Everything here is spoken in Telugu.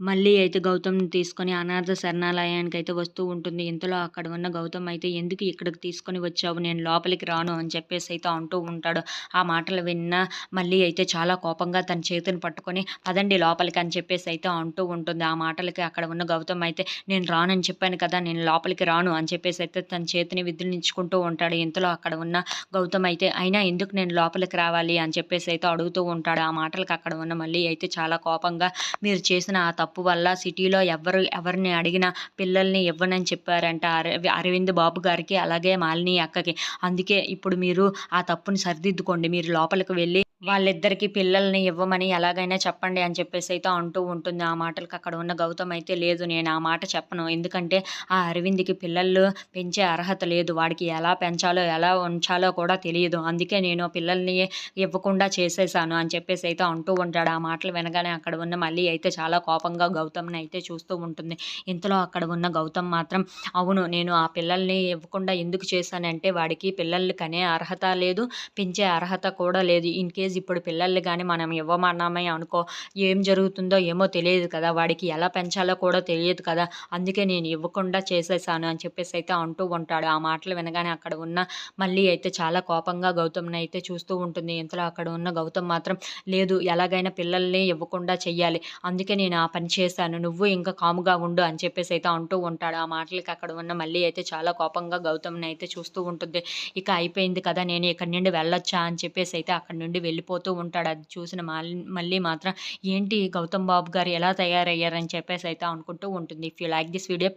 మళ్ళీ అయితే గౌతమ్‌ని తీసుకొని అనాథ శరణాలయానికి అయితే వస్తూ ఉంటుంది. ఇంతలో అక్కడ ఉన్న గౌతమ్ అయితే "ఎందుకు ఇక్కడికి తీసుకొని వచ్చావు? నేను లోపలికి రాను" అని చెప్పేసి అయితే అంటూ ఉంటాడు. ఆ మాటలు విన్న మళ్ళీ అయితే చాలా కోపంగా తన చేతిని పట్టుకొని "పదండి లోపలికి" అని చెప్పేసి అయితే అంటూ ఉంటుంది. ఆ మాటలకి అక్కడ ఉన్న గౌతమ్ అయితే "నేను రానని చెప్పాను కదా! నేను లోపలికి రాను" అని చెప్పేసి అయితే తన చేతిని విదిలించుకుంటూ ఉంటాడు. ఇంతలో అక్కడ ఉన్న గౌతమ్ అయితే "అయినా ఎందుకు నేను లోపలికి రావాలి?" అని చెప్పేసి అయితే అడుగుతూ ఉంటాడు. ఆ మాటలకి అక్కడ ఉన్న మళ్ళీ అయితే చాలా కోపంగా "మీరు చేసిన ఆ తప్పు వల్ల సిటీలో ఎవరు ఎవరిని అడిగినా పిల్లల్ని ఇవ్వనని చెప్పారంట అరవింద్ బాబు గారికి, అలాగే మాలిని అక్కకి. అందుకే ఇప్పుడు మీరు ఆ తప్పుని సరిదిద్దుకోండి. మీరు లోపలికి వెళ్ళి వాళ్ళిద్దరికీ పిల్లల్ని ఇవ్వమని ఎలాగైనా చెప్పండి" అని చెప్పేసి అయితే అంటూ ఉంటుంది. ఆ మాటలకు అక్కడ ఉన్న గౌతమ్ అయితే "లేదు నేను ఆ మాట చెప్పను. ఎందుకంటే ఆ అరవింద్‌కి పిల్లలు పెంచే అర్హత లేదు. వాడికి ఎలా పెంచాలో, ఎలా ఉంచాలో కూడా తెలియదు అందుకే నేను పిల్లల్ని ఇవ్వకుండా చేసేసాను అని చెప్పేసి అయితే అంటూ ఉంటాడు. ఆ మాటలు వినగానే అక్కడ ఉన్న మళ్ళీ అయితే చాలా కోపంగా గౌతమ్‌ని అయితే చూస్తూ ఉంటుంది. ఇంతలో అక్కడ ఉన్న గౌతమ్ మాత్రం "అవును నేను ఆ పిల్లల్ని ఇవ్వకుండా ఎందుకు చేశానంటే వాడికి పిల్లల్ని కనే అర్హత లేదు. పెంచే అర్హత కూడా లేదు. ఇన్ కేస్ ఇప్పుడు పిల్లల్ని కానీ మనం ఇవ్వమన్నామే అనుకో ఏం జరుగుతుందో ఏమో తెలియదు కదా! వాడికి ఎలా పెంచాలో కూడా తెలియదు కదా! అందుకే నేను ఇవ్వకుండా చేసేసాను అని చెప్పేసి అయితే అంటూ ఉంటాడు. ఆ మాటలు వినగానే అక్కడ ఉన్న మళ్ళీ అయితే చాలా కోపంగా గౌతమ్‌ని అయితే చూస్తూ ఉంటుంది. ఇంతలో అక్కడ ఉన్న గౌతమ్ మాత్రం "లేదు ఎలాగైనా పిల్లల్ని ఇవ్వకుండా చెయ్యాలి. అందుకే నేను ఆ పని చేశాను. నువ్వు ఇంకా కాముగా ఉండు" అని చెప్పేసి అయితే అంటూ ఉంటాడు. ఆ మాటలకి అక్కడ ఉన్న మళ్ళీ అయితే చాలా కోపంగా గౌతమ్‌ని అయితే చూస్తూ ఉంటుంది. ఇక అయిపోయింది కదా! నేను ఇక్కడి నుండి వెళ్ళొచ్చా? అని చెప్పేసి అయితే అక్కడి నుండి వెళ్ళి వెళ్ళిపోతూ ఉంటాడు. అది చూసిన మళ్ళీ మాత్రం ఏంటి గౌతమ్ బాబు గారు ఎలా తయారయ్యారని చెప్పేసి అయితే అనుకుంటూ ఉంటుంది. If you like this video please